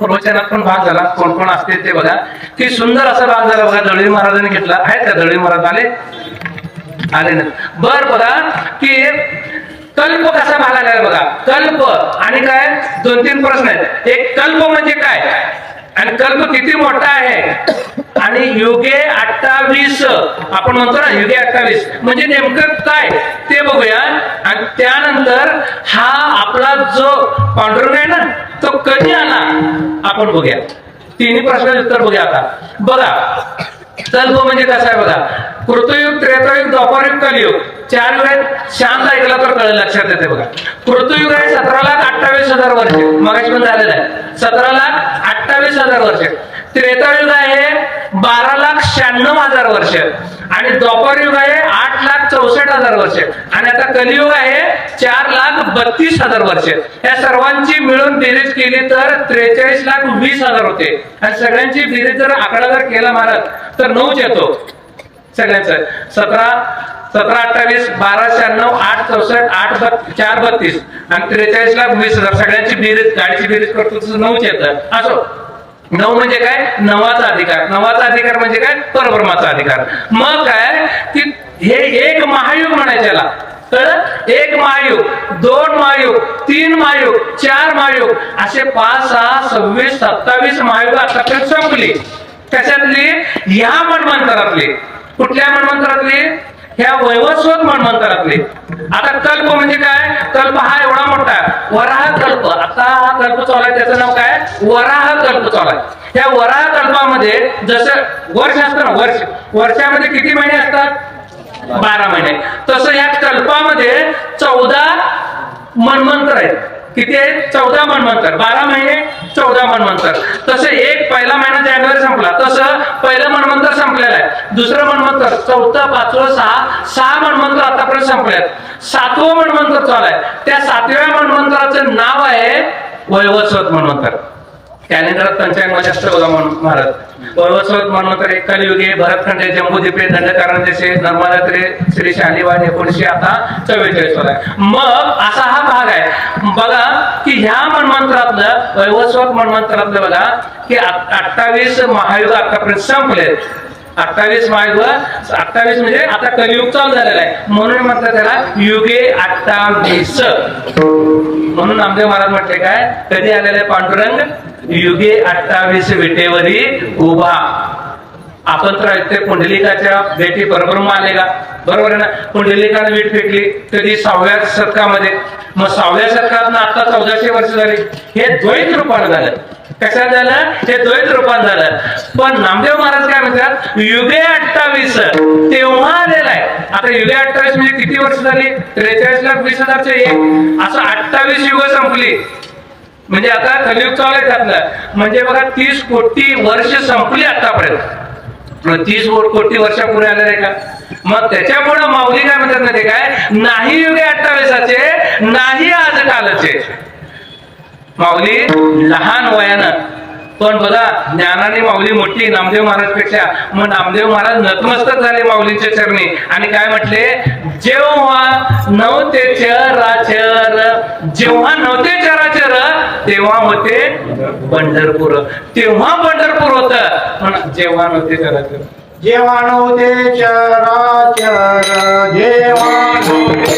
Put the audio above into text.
प्रवचनात पण भाग झाला. कोण कोण असते ते बघा. की सुंदर असा भाग झाला बघा. दळवी महाराजांनी घेतला. आहेत का दळवी महाराज? आले? आले ना. बर बघा की कल्प कसा भाग आलाय बघा. कल्प आणि काय? दोन तीन प्रश्न आहेत. एक कल्प म्हणजे काय? आणि कर्म किती मोठा आहे? आणि युगे अठ्ठावीस आपण म्हणतो ना युगे अठ्ठावीस. म्हणजे नेमकं काय? ते बघूया. आणि त्यानंतर हा आपला जो पांडुरंग आहे ना तो कधी आला? आपण बघूया. तिन्ही प्रश्नाचे उत्तर बघूया आता. बघा. कल्प म्हणजे कसं आहे बघा. कृतयुग त्रेतायुग द्वापारयुग कलियुग. चार वेळ शांत ऐकला तर कळेल लक्षात येते बघा. कृतयुग आहे सतरा लाख अठ्ठावीस हजार वर्ष. मगाशी पण झालेलं आहे. सतरा लाख अठ्ठावीस हजार वर्ष. त्रेतायुग आहे बारा लाख शहाण्णव हजार वर्ष. आणि द्वापारयुग आहे आठ लाख चौसष्ट हजार वर्ष. आणि आता कलियुग आहे चार लाख बत्तीस हजार वर्ष. या सर्वांची मिळून बेरीज केली तर त्रेचाळीस लाख वीस हजार होते. आणि सगळ्यांची बेरीज जर आकडा जर केला महाराज तर नऊच येतो. सगळ्यांचं. सतरा सतरा अठ्ठावीस बारा शहाण्णव आठ चौसष्ट आठ बत चार बत्तीस. आणि त्रेचाळीस लाख वीस हजार. सगळ्यांची बेरीज गाडीची बेरीज करतो तसं नऊच येतं. असो. नऊ म्हणजे काय? नवाचा अधिकार. नवाचा अधिकार म्हणजे काय? परब्रह्माचा अधिकार. मग काय? की हे एक महायुग म्हणायच्याला तर एक महायुग दोन महायुग तीन महायुग चार महायुग असे पाच सहा सव्वीस सत्तावीस महायुग आतापर्यंत संपली. त्याच्यातली ह्या मनमंत्रातली कुठल्या मनमंत्रातली ह्या वैवस्वत मन्वंतरातली आता कल्प म्हणजे काय? कल्प हा एवढा मोठा वराह कल्प. आता हा कल्प चालू आहे त्याचं नाव काय? वराह कल्प चालू आहे या वराह कल्पामध्ये जसं वर्ष असतं ना वर्ष. वर्षामध्ये किती महिने असतात? बारा महिने. तसं या कल्पामध्ये चौदा मनमंत्र आहेत. किती आहेत? चौदा मनमंत्र. बारा महिने चौदा मनमंत्र तसं एक पहिला महिना जानेवारी संपला. तसं पहिलं मनमंत्र संपलेलं आहे. दुसरं मनमंत्र चौथं पाचवं सहा सहा मनमंत्र आतापर्यंत संपल्यात सातवं मनमंत्र चालू आहे. त्या सातव्या मनमंत्राचं नाव आहे वैवस्वत मनमंत्र त्यानंतर पंचांगमध्ये असतं बघा म्हणून महाराज वैवस्वत मन्वंतर एक कलियुगे भरतखंडे जम्बूद्वीपे दंडकारण देशे नर्मदा श्री शालिवान एकोणीशे आता चव्वेचाळीस वर आहे. मग असा हा भाग आहे. बघा की ह्या मनमंत्रातलं वैवस्वत मनमंत्रातलं बघा की अठ्ठावीस महायुग आतापर्यंत संपले. अठ्ठावीस महायुग अठ्ठावीस म्हणजे आता कलियुग चालू झालेला आहे. म्हणून म्हटलं त्याला युगे अठ्ठावीस. म्हणून नामदेव महाराज म्हटले काय? कधी आलेले पांडुरंग? युगे अठ्ठावीस विटेवरी उभा. आपण तर ऐकते पुंडलिकाच्या भेटी बरोबर आले का? बरोबर आहे ना? पुंडलिकाने वीट फेकली कधी सहाव्या शतकामध्ये. मग सहाव्या शतकात आता चौदाशे वर्ष झाली. हे द्वैत रूपानं झालं. कशा झालं? हे द्वैत रूपान झालं. पण नामदेव महाराज काय म्हणतात? युगे अठ्ठावीस. तेव्हा आलेला आहे. आता युगे अठ्ठावीस म्हणजे किती वर्ष झाली? त्रेचाळीस लाख वीस हजारचे एक. असं अठ्ठावीस युग संपली. म्हणजे आता कलियुग चालू आहे म्हणजे बघा तीस कोटी वर्ष संपली आतापर्यंत. तीस कोटी वर्षापुढे आले नाही का? मग त्याच्यामुळे माऊली काय म्हणतात माहिती काय? नाही युगे अठ्ठावीसाचे नाही आज कालचे. माऊली लहान वयानं. पण बघा ज्ञानाने माऊली मोठी नामदेव महाराजपेक्षा मग नामदेव महाराज नतमस्तक झाले माऊलीच्या चरणी. आणि काय म्हटले? जेव्हा नवते चराचर जेव्हा नवते चराचर तेव्हा होते पंढरपूर. तेव्हा पंढरपूर होत. पण जेव्हा नव्हते चराचर जेव्हा नव्हते चराचर चरा जेव्हा